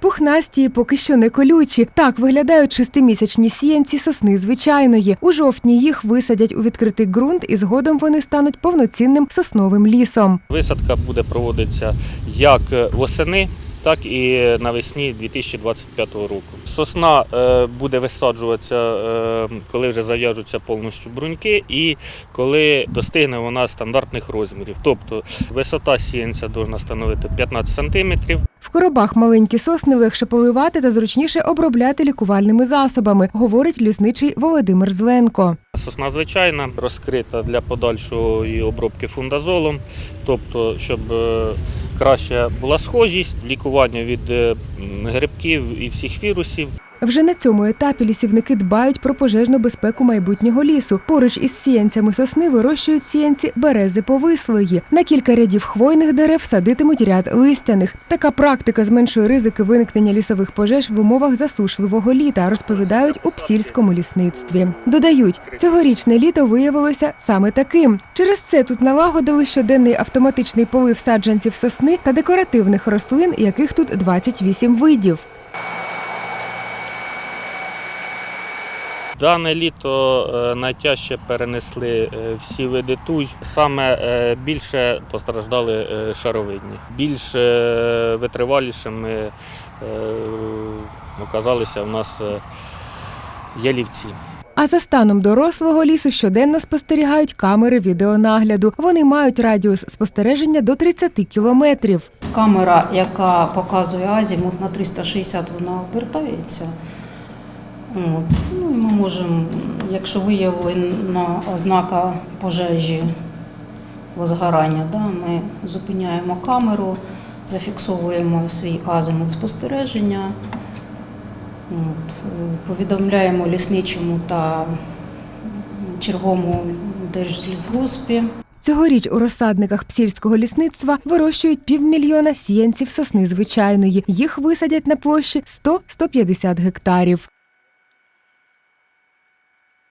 Пухнасті і поки що не колючі. Так виглядають шестимісячні сіянці сосни звичайної. У жовтні їх висадять у відкритий ґрунт, і згодом вони стануть повноцінним сосновим лісом. Висадка буде проводитися як восени, так і навесні 2025 року. Сосна е, буде висаджуватися, е, коли вже зав'яжуться повністю бруньки, і коли достигне вона стандартних розмірів. Тобто висота сіянця повинна становити 15 сантиметрів. В коробах маленькі сосни легше поливати та зручніше обробляти лікувальними засобами, говорить лісничий Володимир Зленко. Сосна звичайна, розкрита для подальшої обробки фундазолом, тобто, щоб е, краще була схожість, лікування від е, грибків і всіх вірусів. Вже на цьому етапі лісівники дбають про пожежну безпеку майбутнього лісу. Поруч із сіянцями сосни вирощують сіянці берези повислої. На кілька рядів хвойних дерев садитимуть ряд листяних. Така практика зменшує ризики виникнення лісових пожеж в умовах засушливого літа, розповідають у псільському лісництві. Додають, цьогорічне літо виявилося саме таким. Через це тут налагодили щоденний автоматичний полив саджанців сосни та декоративних рослин, яких тут 28 видів. Дане літо е, найтяжче перенесли е, всі види туй. Саме е, більше постраждали шаровидні. Більш витривалішими оказалися в нас ялівці. А за станом дорослого лісу щоденно спостерігають камери відеонагляду. Вони мають радіус спостереження до 30 кілометрів. Камера, яка показує азімут на 360, вона обертається. От. Ну, ми можемо, якщо виявлена ознака пожежі возгорання, да, ми зупиняємо камеру, зафіксовуємо свій азимут спостереження, от, повідомляємо лісничому та черговому держлісгоспі. Цьогоріч у розсадниках псільського лісництва вирощують півмільйона сіянців сосни звичайної. Їх висадять на площі 100-150 гектарів.